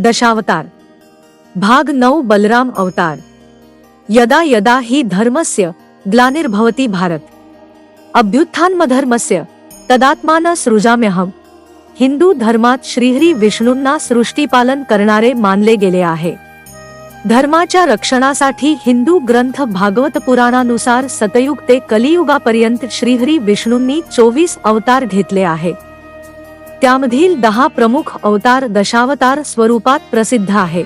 दशावतार। भाग नऊ, बलराम अवतार। यदा यदा ही धर्मस्य ग्लानिर्भवती भारत। अभ्युत्थानमधर्मस्य तदात्मान सृजाम्यहम हिंदू धर्मात श्रीहरी विष्णूंना सृष्टीपालन करणारे मानले गेले आहे। धर्माच्या रक्षणासाठी हिंदू ग्रंथ भागवत पुराणानुसार सतयुग ते कलियुगापर्यंत श्रीहरी विष्णूंनी चोवीस अवतार घेतले आहे। त्यामधील दहा प्रमुख अवतार दशावतार स्वरूपात प्रसिद्ध आहे.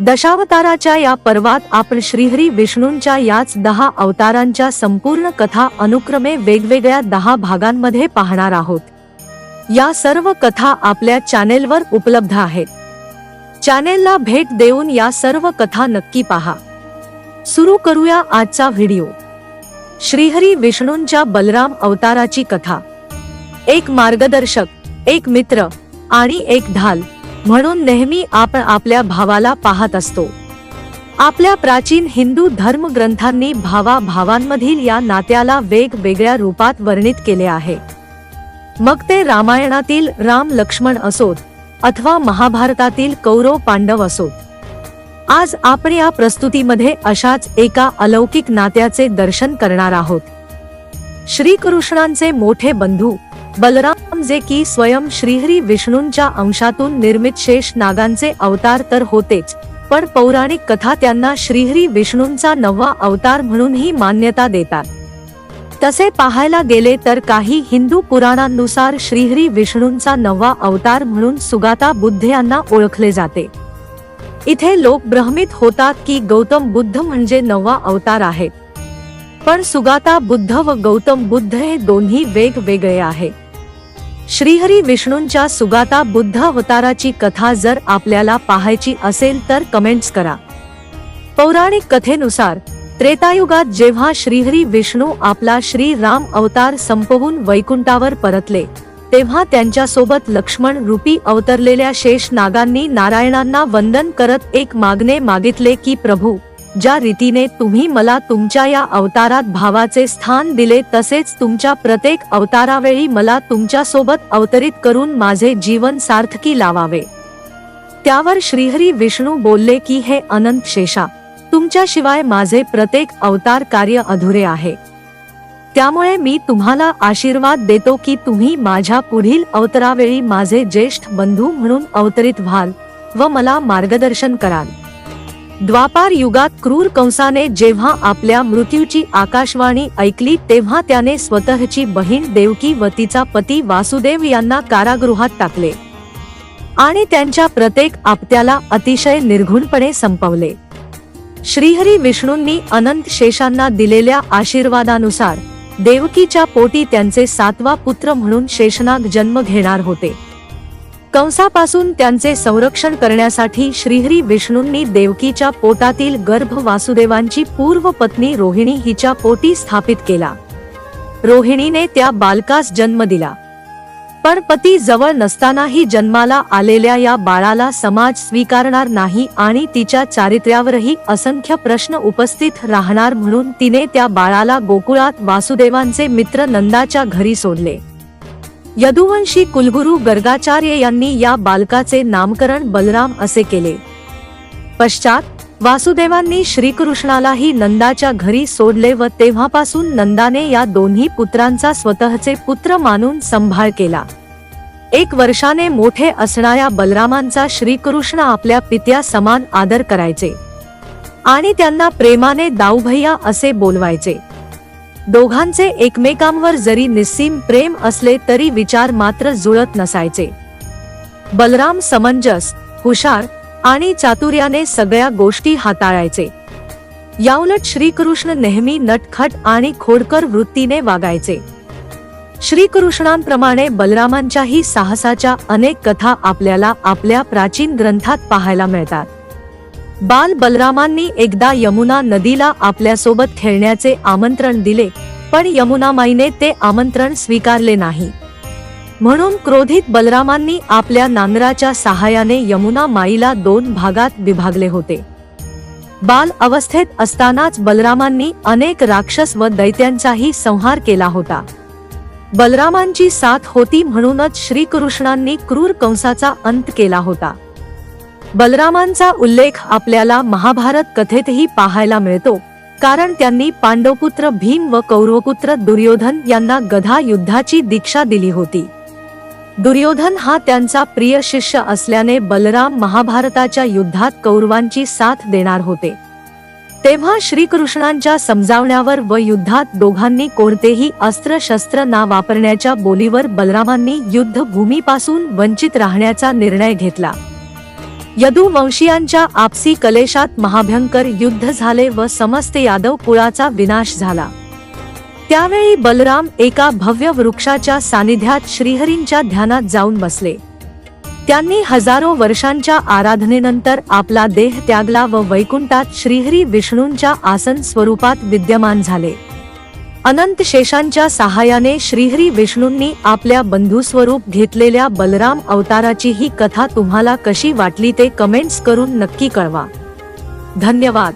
दशावताराच्या या पर्वात आपण श्रीहरी विष्णूंच्या याच दहा अवतारांच्या संपूर्ण कथा अनुक्रमे वेगवेगळ्या दहा भागांमध्ये पाहणार आहोत. या सर्व कथा आपल्या चॅनेलवर उपलब्ध आहेत. चॅनेलला भेट देऊन या सर्व कथा नक्की पहा. सुरू करूया आजचा व्हिडिओ. श्रीहरी विष्णूंच्या बलराम अवताराची कथा. एक मार्गदर्शक एक मित्र आणि एक ढाल म्हणून नेहमी आपण आपल्या भावाला पाहत असतो. आपल्या प्राचीन हिंदू धर्मग्रंथांनी भावा भावांमधील या नात्याला वेगवेगळ्या रूपात वर्णित केले आहे. मग ते रामायणातील राम लक्ष्मण असोत अथवा महाभारतातील कौरव पांडव असोत. आज आपण या प्रस्तुतीमध्ये अशाच एका अलौकिक नात्याचे दर्शन करणार आहोत. श्रीकृष्णांचे मोठे बंधू बलराम जे की स्वयं श्रीहरी विष्णूंच्या अंशातून निर्मित शेष नागांचे अवतार तर होतेच पण पौराणिक कथा त्यांना श्रीहरी विष्णूंचा नववा अवतार म्हणूनही मान्यता देतात. तसे पाहायला गेले तर काही हिंदू पुराणांनुसार श्रीहरी विष्णूंचा नववा अवतार म्हणून सुगाता बुद्ध यांना ओळखले जाते. इथे लोक भ्रमित होतात की गौतम बुद्ध म्हणजे नववा अवतार आहेत पण सुगाता बुद्ध व गौतम बुद्ध हे दोन्ही वेगवेगळे आहे. श्रीहरी विष्णूंच्या सुगाता बुद्ध अवताराची कथा जर आपल्याला पाहायची असेल तर कमेंट्स करा. पौराणिक कथेनुसार त्रेतायुगात जेव्हा श्रीहरी विष्णू आपला श्री राम अवतार संपवून वैकुंठावर परतले तेव्हा त्यांच्यासोबत लक्ष्मण रूपी अवतरलेल्या शेष नागांनी नारायणांना वंदन करत एक मागणे मागितले की प्रभू ज्या रीतीने तुम्ही मला तुमच्या या अवतारात भावाचे स्थान दिले तसेच तुमच्या प्रत्येक अवतारावेळी मला तुमच्यासोबत अवतरित करून माझे जीवन सार्थकी लावावे. त्यावर श्रीहरी विष्णू बोलले की हे अनंत शेषा तुमच्याशिवाय माझे प्रत्येक अवतार कार्य अधुरे आहे. त्यामुळे मी तुम्हाला आशीर्वाद देतो की तुम्ही माझ्या पुढील अवतरावेळी माझे ज्येष्ठ बंधू म्हणून अवतरित व्हाल व मला मार्गदर्शन कराल. द्वापार युगात क्रूर कंसाने जेव्हा आपल्या मृत्यूची आकाशवाणी ऐकली तेव्हा त्याने स्वतःची बहीण देवकी व तिचा पती वासुदेव यांना कारागृहात टाकले. आणि त्यांच्या प्रत्येक आपत्याला अतिशय निर्घुणपणे संपवले. श्रीहरी विष्णूंनी अनंत शेषांना दिलेल्या आशीर्वादानुसार देवकीच्या पोटी त्यांचे सातवा पुत्र म्हणून शेषनाग जन्म घेणार होते. कंसापासून त्यांचे संरक्षण करण्यासाठी श्रीहरी विष्णूंनी देवकीच्या पोटातील गर्भ वासुदेवांची पूर्व पत्नी रोहिणी हिच्या पोटी स्थापित केला. रोहिणीने त्या बालकास जन्म दिला. पण पती जवळ नसतानाही जन्माला आलेल्या या बाळाला समाज स्वीकारणार नाही आणि तिच्या चारित्र्यावरही असंख्य प्रश्न उपस्थित राहणार म्हणून तिने त्या बाळाला गोकुळात वासुदेवांचे मित्र नंदाच्या घरी सोडले. यदुवंशी कुलगुरू गर्गाचार्य यांनी या बालकाचे नामकरण बलराम असे केले. पश्चात वासुदेवांनी श्रीकृष्णालाही नंदाच्या घरी सोडले व तेव्हापासून नंदाने या दोन्ही पुत्रांचा स्वतःचे पुत्र मानून संभाळ केला. एक वर्षाने मोठे असणाऱ्या बलरामांचा श्रीकृष्ण आपल्या पित्या समान आदर करायचे आणि त्यांना प्रेमाने दाऊभैया असे बोलवायचे. दोघांचे एकमेकांवर जरी निस्सीम प्रेम असले तरी विचार मात्र जुळत नसायचे. बलराम समंजस हुशार आणि चातुर्याने सगळ्या गोष्टी हाताळायचे. याउलट श्रीकृष्ण नेहमी नटखट आणि खोडकर वृत्तीने वागायचे. श्रीकृष्णांप्रमाणे बलरामांच्याही साहसाच्या अनेक कथा आपल्याला आपल्या प्राचीन ग्रंथात पाहायला मिळतात. बाल बलरामांनी एकदा यमुना नदीला आपल्यासोबत खेळण्याचे आमंत्रण दिले पण यमुनामाईने ते आमंत्रण स्वीकारले नाही. म्हणून क्रोधित बलरामांनी आपल्या नांगराच्या सहाय्याने यमुना माईला दोन भागात विभागले होते. बाल अवस्थेत असतानाच बलरामांनी अनेक राक्षस व दैत्यांचाही संहार केला होता. बलरामांची साथ होती म्हणूनच श्रीकृष्णांनी क्रूर कंसाचा अंत केला होता. बलरामांचा उल्लेख आपल्याला महाभारत कथेतही पाहायला मिळतो कारण त्यांनी पांडवपुत्र भीम व कौरवपुत्र दुर्योधन यांना गधा युद्धाची दीक्षा दिली होती. दुर्योधन हा त्यांचा प्रिय शिष्य असल्याने बलराम महाभारताच्या युद्धात कौरवांची साथ देणार होते. तेव्हा श्रीकृष्णांच्या समजावण्यावर व युद्धात दोघांनी कोणतेही अस्त्र शस्त्र ना वापरण्याच्या बोलीवर बलरामांनी युद्धभूमीपासून वंचित राहण्याचा निर्णय घेतला. यदुवंशीयांच्या आपसी कलेशात महाभयंकर युद्ध झाले व समस्त यादव कुळाचा विनाश झाला. त्यावेळी बलराम एका भव्य वृक्षाच्या सानिध्यात श्रीहरींच्या ध्यानात जाऊन बसले. त्यांनी हजारो वर्षांच्या आराधनेनंतर आपला देह त्यागला व वैकुंठात श्रीहरी विष्णूंच्या आसन स्वरूपात विद्यमान झाले. अनंत शेषांच्या सहाय्याने श्रीहरी विष्णूंनी आपल्या बंधुस्वरूप घेतलेल्या बलराम अवताराची ही कथा तुम्हाला कशी वाटली ते कमेंट्स करून नक्की कळवा. धन्यवाद.